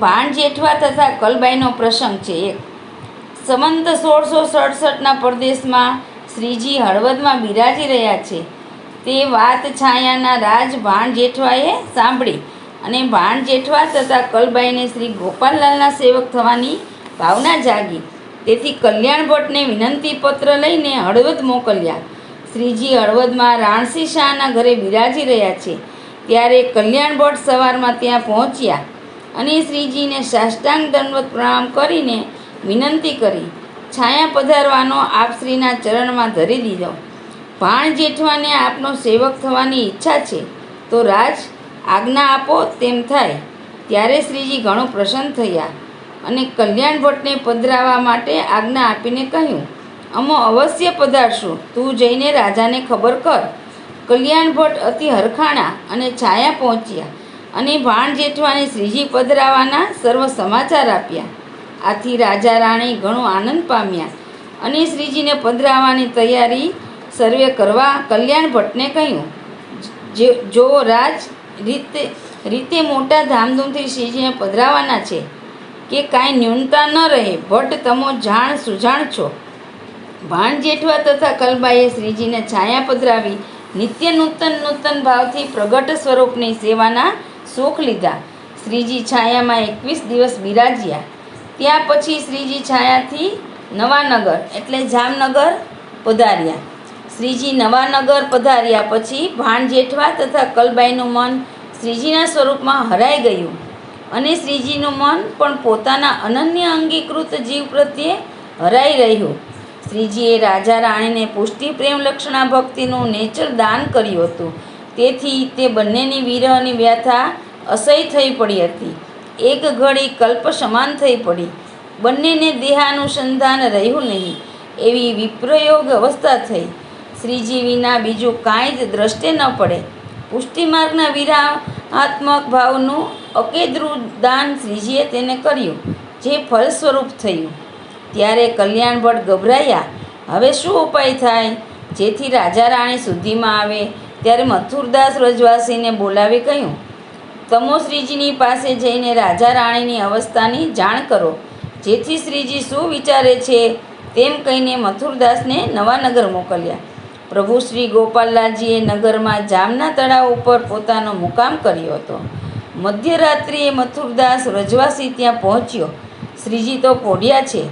ભાણ જેઠવા તથા કલબાઈનો પ્રસંગ છે એક. સંમંત સોળસો સડસઠના પરદેશમાં શ્રીજી હળવદમાં બિરાજી રહ્યા છે. તે વાત છાયાના રાજ ભાણ જેઠવાએ સાંભળી અને ભાણ જેઠવા તથા કલબાઈને શ્રી ગોપાલલાલના સેવક થવાની ભાવના જાગી. તેથી કલ્યાણ ભટ્ટને વિનંતી પત્ર લઈને હળવદ મોકલ્યા. શ્રીજી હળવદમાં રાણસી શાહના ઘરે બિરાજી રહ્યા છે. ત્યારે કલ્યાણ ભટ્ટ સવારમાં ત્યાં પહોંચ્યા. અને શ્રીજીને સાષ્ટાંગ દંડવત પ્રણામ કરીને વિનંતી કરી, છાયા પધારવાનો આપ શ્રીના ચરણમાં ધરી દીધો. ભાણ જેઠવાને આપનો સેવક થવાની ઈચ્છા છે, તો રાજ, આજ્ઞા આપો તેમ થાય. ત્યારે શ્રીજી ઘણો પ્રસન્ન થયા અને કલ્યાણ ભટ્ટને પધરાવા માટે આજ્ઞા આપીને કહ્યું, અમો અવશ્ય પધારશું, તું જઈને રાજાને ખબર કર. કલ્યાણ ભટ્ટ અતિ હરખાણા અને છાયા પહોંચ્યા. અને ભાણ જેઠવાને શ્રીજી પધરાવાના સર્વ સમાચાર આપ્યા. આથી રાજા રાણી ઘણો આનંદ પામ્યા અને શ્રીજીને પધરાવવાની તૈયારી સર્વે કરવા કલ્યાણ ભટ્ટને કહ્યું. જે રાજ રીતે રીતે મોટા ધામધૂમથી શ્રીજીને પધરાવાના છે કે કાંઈ ન્યૂનતા ન રહે, ભટ્ટ તમો જાણ સુજાણ છો. ભાણ જેઠવા તથા કલબાઈએ શ્રીજીને છાયા પધરાવી નિત્ય નૂતન નૂતન ભાવથી પ્રગટ સ્વરૂપની સેવાના સુખ લીધા. શ્રીજી છાયામાં એકવીસ દિવસ બિરાજ્યા. ત્યાં પછી શ્રીજી છાયાથી નવાનગર, એટલે જામનગર પધાર્યા. શ્રીજી નવાનગર પધાર્યા પછી ભાણ જેઠવા તથા કલબાઈનું મન શ્રીજીના સ્વરૂપમાં હરાઈ ગયું અને શ્રીજીનું મન પણ પોતાના અનન્ય અંગીકૃત જીવ પ્રત્યે હરાઈ રહ્યું. શ્રીજીએ રાજા રાણીને પુષ્ટિ પ્રેમ લક્ષણા ભક્તિનું નેચર દાન કર્યું હતું. તેથી તે બંનેની વિરહની વ્યથા અસહ્ય થઈ પડી હતી. એક ઘડી કલ્પ સમાન થઈ પડી. બંનેને દેહાનુસંધાન રહ્યું નહીં. એવી વિપ્રયોગ અવસ્થા થઈ. શ્રીજી વિના બીજું કાંઈ જ દ્રષ્ટે ન પડે. પુષ્ટિમાર્ગના વિરાત્મક ભાવનું અકેદ્રું દાન શ્રીજીએ તેને કર્યું, જે ફળ સ્વરૂપ થયું. ત્યારે કલ્યાણ ભટ્ટ ગભરાયા, હવે શું ઉપાય થાય? જેથી રાજા રાણી સુધીમાં આવે ત્યારે મથુરદાસ રજવાસીને બોલાવી કહ્યું, તમો શ્રીજીની પાસે જઈને રાજા રાણીની અવસ્થાની જાણ કરો. જેથી શ્રીજી શું વિચારે છે તેમ કહીને મથુરદાસને નવા નગર મોકલ્યા. પ્રભુ શ્રી ગોપાલલાલજીએ નગરમાં જામના તળાવ ઉપર પોતાનો મુકામ કર્યો હતો. મધ્યરાત્રિએ મથુરદાસ રજવાસી ત્યાં પહોંચ્યો. શ્રીજી તો પોઢ્યા છે.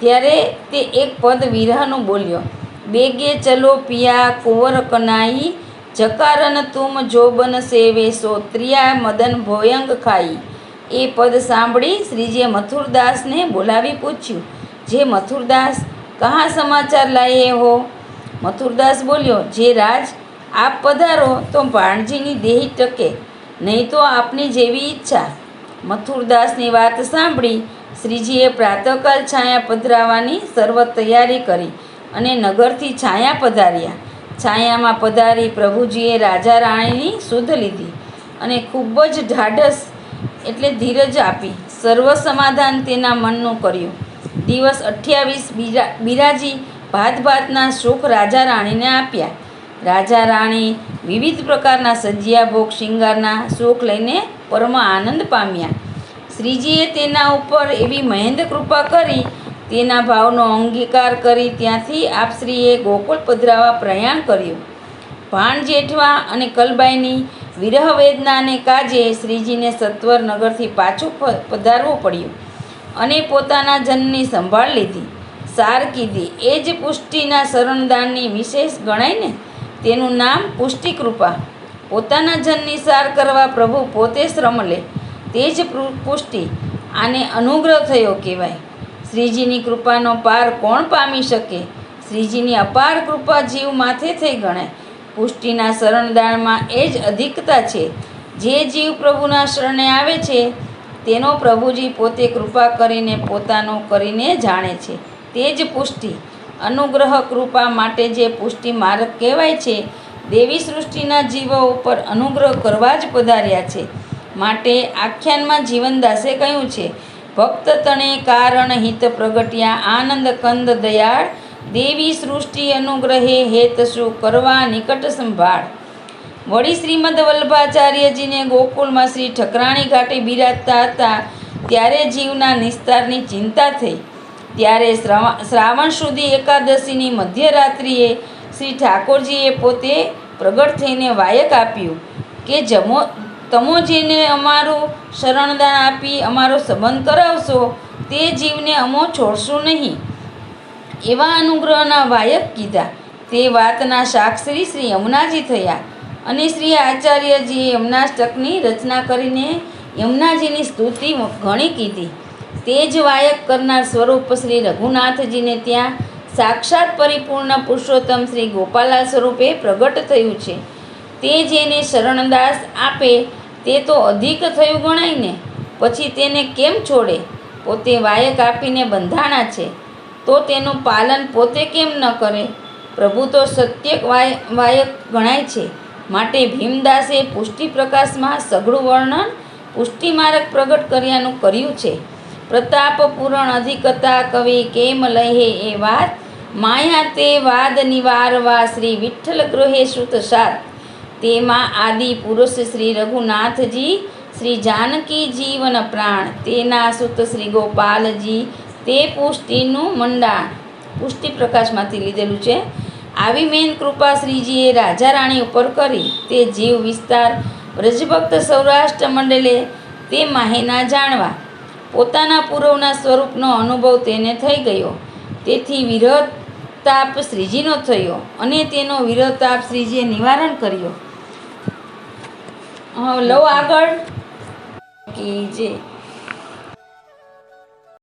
ત્યારે તે એક પદ વિરહનું બોલ્યો, બેગે ચલો પિયા કુંવર કનાઈ જકારન તુમ જોબન સેવે સોત્રિયા મદન ભોયંગ ખાઈ. એ પદ સાંભળી શ્રીજીએ મથુરદાસને બોલાવી પૂછ્યું, જે મથુરદાસ, કહા સમાચાર લાયે હો? મથુરદાસ બોલ્યો, જે રાજ, આપ પધારો તો ભાણજીની દેહી ટકે, નહીં તો આપની જેવી ઈચ્છા. મથુરદાસની વાત સાંભળી શ્રીજીએ પ્રાતઃકાલ છાયા પધરાવવાની સર્વ તૈયારી કરી અને નગરથી છાયા પધાર્યા. છાયામાં પધારી પ્રભુજીએ રાજા રાણીની શુદ્ધ લીધી અને ખૂબ જ ઢાઢસ એટલે ધીરજ આપી સર્વ સમાધાન તેના મનનું કર્યું. દિવસ અઠ્યાવીસ બિરા બિરાજી ભાત ભાતના સુખ રાજા રાણીને આપ્યા. રાજા રાણી વિવિધ પ્રકારના સજ્યા ભોગ શિંગારના સુખ લઈને પરમ આનંદ પામ્યા. શ્રીજીએ તેના ઉપર એવી મહેન્દ્ર કૃપા કરી તેના ભાવનો અંગીકાર કરી ત્યાંથી આપશ્રીએ ગોકુળ પધરાવા પ્રયાણ કર્યું. ભાણ જેઠવા અને કલબાઈની વિરહ વેદનાને કાજે શ્રીજીને સત્વર નગરથી પાછું પધારવું પડ્યું અને પોતાના જનની સંભાળ લીધી. સાર કીધી, એ જ પુષ્ટિના શરણદાનની વિશેષ ગણાય ને? તેનું નામ પુષ્ટિકૃપા. પોતાના જનની સાર કરવા પ્રભુ પોતે શ્રમ લે. તે જ પુષ્ટિ. આને અનુગ્રહ થયો કહેવાય. શ્રીજીની કૃપાનો પાર કોણ પામી શકે? શ્રીજીની અપાર કૃપા જીવ માથે થઈ ગણાય પુષ્ટિના શરણદાનમાં એ જ અધિકતા છે. જે જીવ પ્રભુના શરણે આવે છે, તેનો પ્રભુજી પોતે કૃપા કરીને પોતાનો કરીને જાણે છે. તે જ પુષ્ટિ. અનુગ્રહ કૃપા માટે જે પુષ્ટિ માર્ગ કહેવાય છે, દેવી સૃષ્ટિના જીવો ઉપર અનુગ્રહ કરવા જ પધાર્યા છે. માટે આખ્યાનમાં જીવનદાસે કહ્યું છે ભક્ત તણે કારણ હિત પ્રગટ્યા, આનંદ, કંદ, દયાળ, દેવી સૃષ્ટિ અનુગ્રહે હેત શું કરવા નિકટ સંભાળ. વળી શ્રીમદ વલ્લભાચાર્યજીને ગોકુળમાં શ્રી ઠકરાણી ઘાટે બિરાજતા હતા, ત્યારે જીવના નિસ્તારની ચિંતા થઈ. ત્યારે શ્રવા- શ્રાવણ સુધી એકાદશીની મધ્યરાત્રિએ શ્રી ઠાકોરજીએ પોતે પ્રગટ થઈને વાયક આપ્યું કે જમો તમો જેને અમારું શરણદાન આપી અમારો સંબંધ કરાવશો, તે જીવને અમો છોડશું નહીં. એવા અનુગ્રહના વાયક કીધા. તે વાતના સાક્ષરી શ્રી યમુનાજી થયા અને શ્રી આચાર્યજીએ યમનાષ્ટકની રચના કરીને યમુનાજીની સ્તુતિ ઘણી કીધી. તે જ વાયક કરનાર સ્વરૂપ શ્રી રઘુનાથજીને ત્યાં સાક્ષાત પરિપૂર્ણ પુરુષોત્તમ શ્રી ગોપાલા સ્વરૂપે પ્રગટ થયું છે. તે જેને શરણદાસ આપે, તે તો અધિક થયું ગણાય ને પછી તેને કેમ છોડે? પોતે વાયક આપીને બંધાણા છે. તો તેનું પાલન પોતે કેમ ન કરે? પ્રભુ તો સત્ય વાય, વાયક ગણાય છે. માટે ભીમદાસે પુષ્ટિ પ્રકાશમાં સઘળું વર્ણન પુષ્ટિમાર્ગ પ્રગટ કર્યાનું કર્યું છે. પ્રતાપ પૂરણ અધિકતા કવિ કેમ લહે એ વાત? માયા તે વાદ નિવારવા શ્રી વિઠ્ઠલ ગૃહે શ્રુત સાત તેમાં આદિ પુરુષ શ્રી રઘુનાથજી, શ્રી જાનકી જીવન પ્રાણ, તેના સુત શ્રી ગોપાલજી, તે પુષ્ટિનું મંડાણ. પુષ્ટિ પ્રકાશમાંથી લીધેલું છે. આવી મેન કૃપા શ્રીજીએ રાજા રાણી ઉપર કરી. તે જીવ વિસ્તાર વ્રજભક્ત સૌરાષ્ટ્ર મંડલે તે માહેના જાણવા. પોતાના પૂર્વના સ્વરૂપનો અનુભવ તેને થઈ ગયો. તેથી વિરહ શ્રીજીનો થયો અને તેનો વિરહ શ્રીજીએ નિવારણ કર્યો. લવ આગળ. કી જે